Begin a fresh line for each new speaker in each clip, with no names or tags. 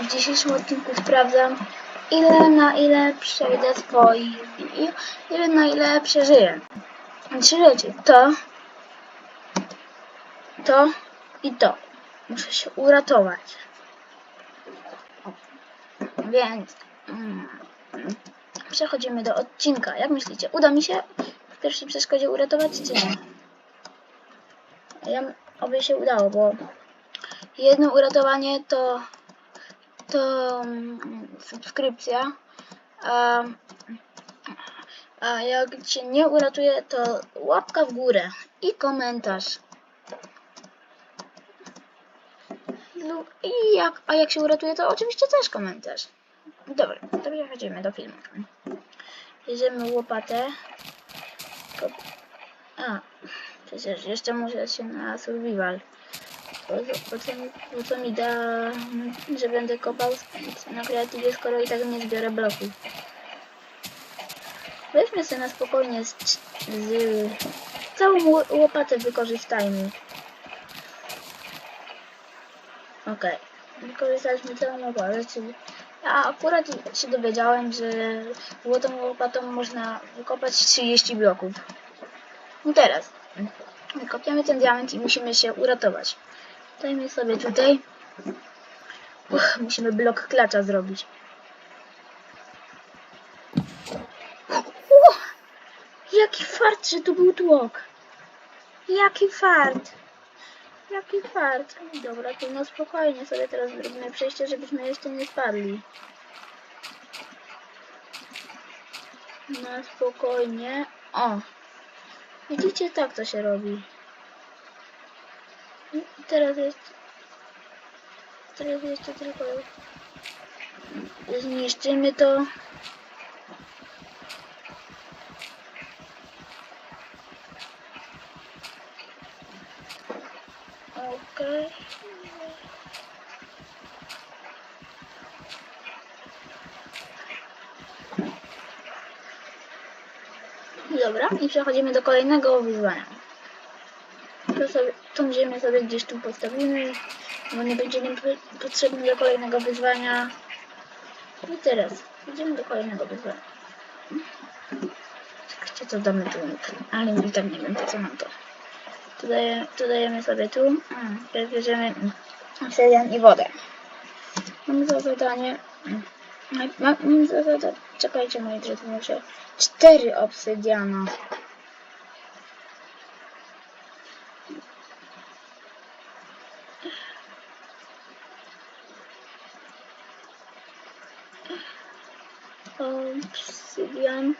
w dzisiejszym odcinku sprawdzam, ile na ile przejdę swoich ile na ile przeżyję. Trzy rzeczy. To, to i to. Muszę się uratować. Więc mm, przechodzimy do odcinka. Jak myślicie, uda mi się w pierwszej przeszkodzie uratować, czy nie? Ja, oby się udało, bo jedno uratowanie to to mm, subskrypcja, a, a jak cię nie uratuje, to łapka w górę i komentarz. No i jak, a jak się uratuje, to oczywiście też komentarz. Dobra, to przechodzimy do filmu. Bierzemy łopatę. A, przecież jeszcze muszę się na survival. Co- co, mi- da, że będę kopał na kreatywie, skoro i tak nie zbiorę bloków. Weźmy sobie na spokojnie z, z całą ło- łopatę wykorzystajmy. Okej, wykorzystaliśmy całą łopatę, czyli ja akurat się dowiedziałem, że złotą łopatą można wykopać 30 bloków. I teraz kopiamy ten diament i musimy się uratować. Dajmy sobie tutaj. Uch, musimy blok klacza zrobić. Uch, jaki fart, że tu był tłok. Jaki fart. Jaki fart. Dobra, to no spokojnie sobie teraz zrobimy przejście, żebyśmy jeszcze nie spadli. Na spokojnie. O. Widzicie, tak to się robi. I Teraz jest. Teraz jeszcze tylko. Zniszczymy to. Okej. Dobra, i przechodzimy do kolejnego wyzwania. To sobie, tą ziemię sobie gdzieś tu postawimy, bo nie będzie nam po- potrzebny do kolejnego wyzwania. I teraz idziemy do kolejnego wyzwania. Czekajcie, co damy tu, ale i tak nie wiem po co nam to. Tu, daje, tu dajemy sobie tu, teraz bierzemy obsydian i wodę. Mam za zadanie, za zadanie, czekajcie moi drodzy, muszę cztery obsydiana. Obsydian.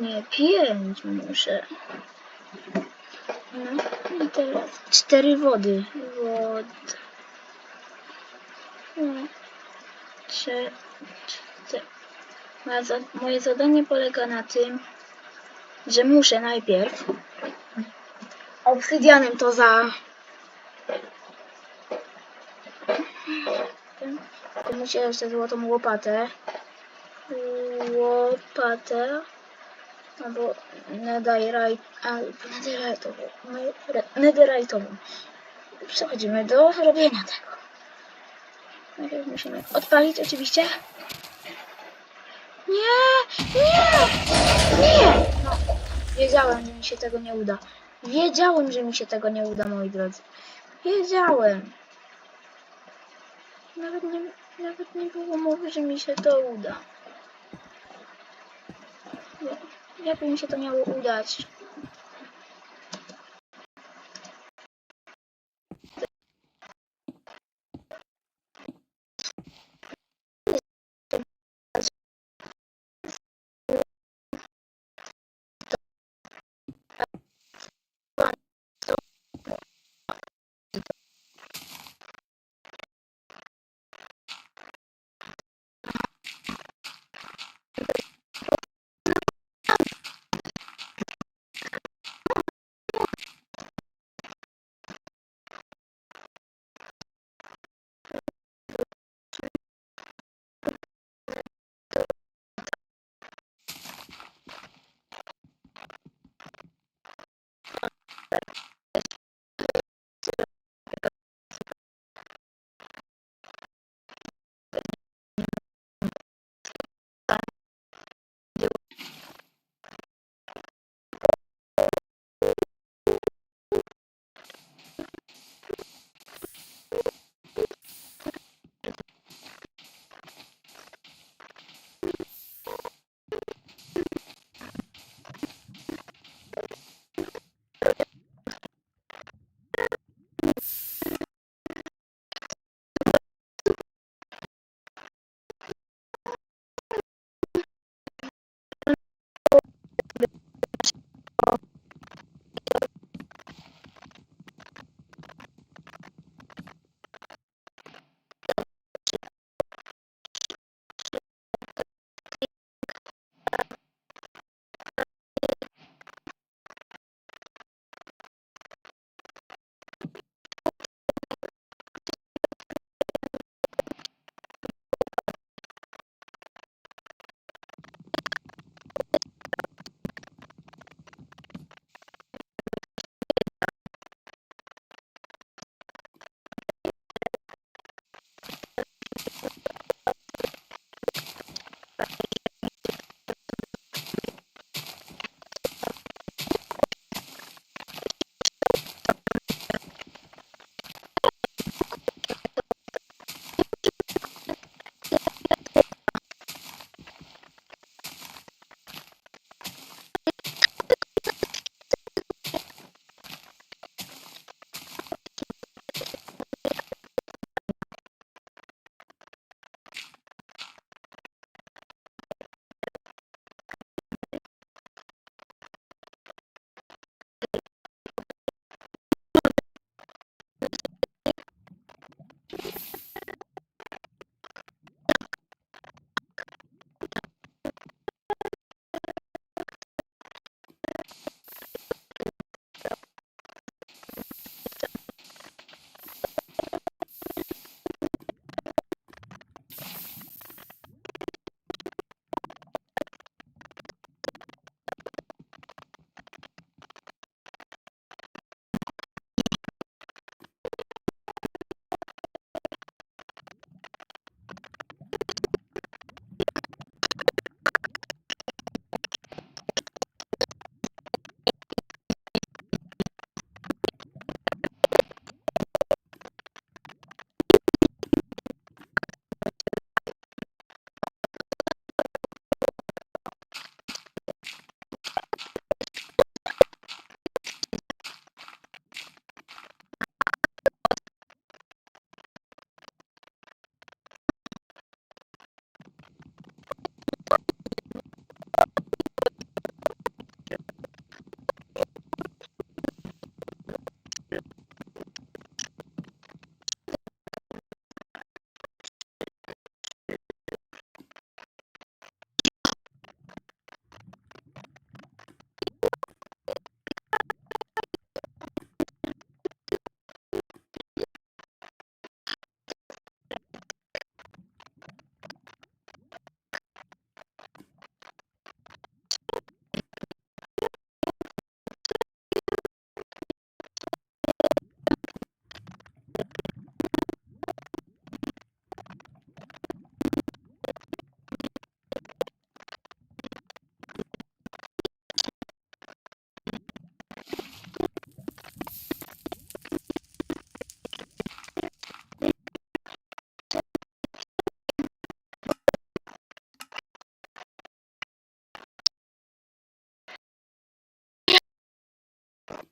Nie, pięć muszę. No i teraz cztery wody. Wod. No. Moje za- Moje zadanie polega na tym, że muszę najpierw obsydianem to za Muszę jeszcze złotą łopatę. Łopatę. Albo netherite, albo netherite'ową. Netherite'ową. Przechodzimy do robienia tego. Najpierw musimy odpalić oczywiście. Nie! Nie! Nie! No, wiedziałem, że mi się tego nie uda. Wiedziałem, że mi się tego nie uda, moi drodzy. Wiedziałem. Nawet nie, nawet nie było mowy, że mi się to uda. Jakby mi się to miało udać? them